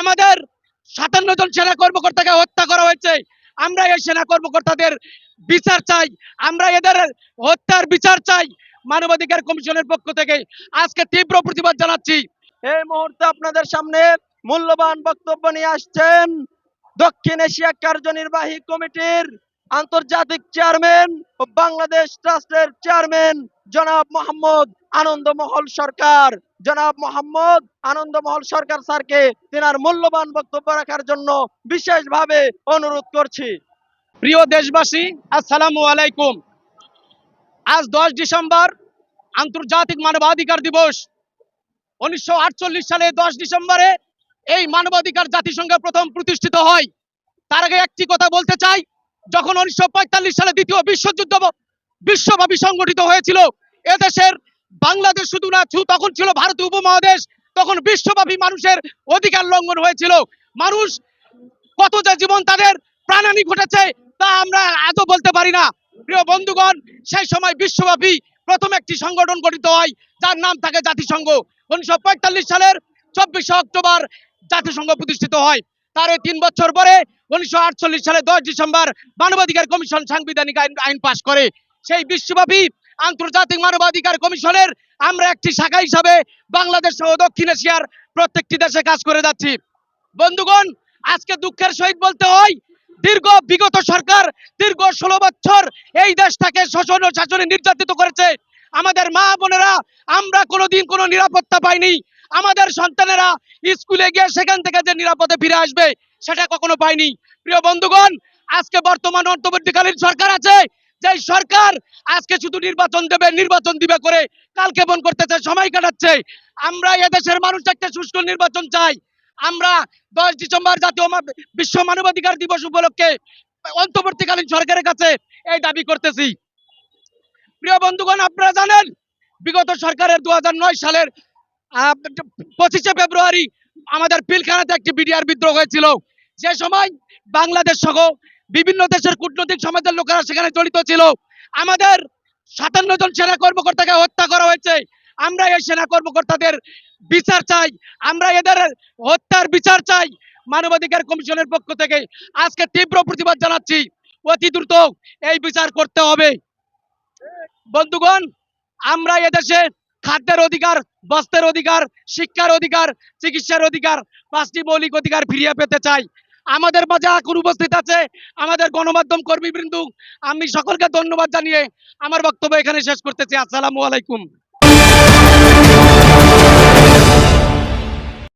আমাদের সাতান্ন জন সেনা কর্মকর্তাকে হত্যা করা হয়েছে। আমরা এই সেনা কর্মকর্তাদের বিচার চাই। আমরা এদের হত্যার বিচার চাই। মানবাধিকার কমিশনের পক্ষ থেকে আজকে তীব্র প্রতিবাদ জানাচ্ছি। এই মুহূর্তে আপনাদের সামনে মূল্যবান বক্তব্য নিয়ে আসছেন দক্ষিণ এশিয়া কার্যনির্বাহী কমিটির আন্তর্জাতিক চেয়ারম্যান ও বাংলাদেশ ট্রাস্টের চেয়ারম্যান জনাব মোহাম্মদ আনন্দমহল সরকার। জনাব মোহাম্মদ আনন্দমহল সরকার স্যারকে তিনার মূল্যবান বক্তব্য রাখার জন্য বিশেষভাবে অনুরোধ করছি। প্রিয় দেশবাসী, আসসালামু আলাইকুম। আজ দশ ডিসেম্বর, আন্তর্জাতিক মানবাধিকার দিবস। উনিশশো আটচল্লিশ সালে দশ ডিসেম্বরে এই মানবাধিকার জাতিসংঘ প্রথম প্রতিষ্ঠিত হয়। তার আগে একটি কথা বলতে চাই। যখন উনিশশো পঁয়তাল্লিশ সালে দ্বিতীয় বিশ্বযুদ্ধ বিশ্বব্যাপী সংগঠিত হয়েছিল, এদেশের বাংলাদেশ শুধু না শু- তখন ছিল ভারতীয় উপমহাদেশ, তখন বিশ্বব্যাপী মানুষের অধিকার লঙ্ঘন হয়েছিল। মানুষ কত যে জীবন তাদের প্রাণহানি ঘটেছে তা আমরা আজও বলতে পারি না। প্রিয় বন্ধুগণ, সেই সময় বিশ্বব্যাপী প্রথম একটি সংগঠন গঠিত হয়, যার নাম থাকে জাতিসংঘ। উনিশশো পঁয়তাল্লিশ সালের চব্বিশে অক্টোবর জাতিসংঘ প্রতিষ্ঠিত হয়। তার এই তিন বছর পরে উনিশশো সালে দশ ডিসেম্বর মানবাধিকার কমিশন সাংবিধানিক আইন পাশ করে। সেই বিশ্বব্যাপী আন্তর্জাতিক মানবাধিকার কমিশনের আমরা একটি শাখা হিসাবে বাংলাদেশ সহ দক্ষিণ এশিয়ার প্রত্যেকটি দেশে কাজ করে যাচ্ছি। বন্ধুগণ, আজকে দুঃখের সহিত বলতে হয়, দীর্ঘ বিগত সরকার দীর্ঘ ষোলো বছর এই দেশটাকে শোষণ ও শাসনে নির্যাতিত করেছে। আমাদের মা বোনেরা, আমরা কোনোদিন কোনো নিরাপত্তা পাইনি। আমাদের সন্তানেরা স্কুলে গিয়ে সেখান থেকে যে নিরাপদে ফিরে আসবে, সেটা কখনো পাইনি প্রিয় বন্ধুগণ, আজকে বর্তমান অন্তর্বর্তীকালীন সরকার আছে। যে সরকার আজকে শুধু নির্বাচন দেবে, নির্বাচন দিবে করে কালকে বন করতেছে, সময় কাটাচ্ছে। আমরা এদেশের মানুষ একটা সুষ্ঠু নির্বাচন চাই। আমরা দশ ডিসেম্বর জাতীয় বিশ্ব মানবাধিকার দিবস উপলক্ষে অন্তর্বর্তীকালীন সরকারের কাছে এই দাবি করতেছি। প্রিয় বন্ধুগণ, আপনারা জানেন, বিগত সরকারের দু হাজার নয় সালের পঁচিশে ফেব্রুয়ারি আমাদের পিলখানাতে একটি বিডিআর বিদ্রোহ হয়েছিল। যে সময় বাংলাদেশ সহ বিভিন্ন দেশের কূটনৈতিক সমাজের লোকেরা সেখানে জড়িত ছিল। আমাদের সাতান্ন জন সেনা কর্মকর্তাকে হত্যা করা হয়েছে। আমরা এই সেনা কর্মকর্তাদের বিচার চাই। আমরা এদের হত্যার বিচার চাই। মানবাধিকার কমিশনের পক্ষ থেকে আজকে তীব্র প্রতিবাদ জানাচ্ছি। অতি দ্রুত এই বিচার করতে হবে। বন্ধুগণ, আমরা এদেশে খাদ্যের অধিকার, বস্ত্রের অধিকার, শিক্ষার অধিকার, চিকিৎসার অধিকার, পাঁচটি মৌলিক অধিকার ফিরিয়ে পেতে চাই। আমাদের মাঝে এখন উপস্থিত আছে আমাদের গণমাধ্যম কর্মীবৃন্দ। আমি সকলকে ধন্যবাদ জানিয়ে আমার বক্তব্য এখানে শেষ করতেছি আসসালামু আলাইকুম।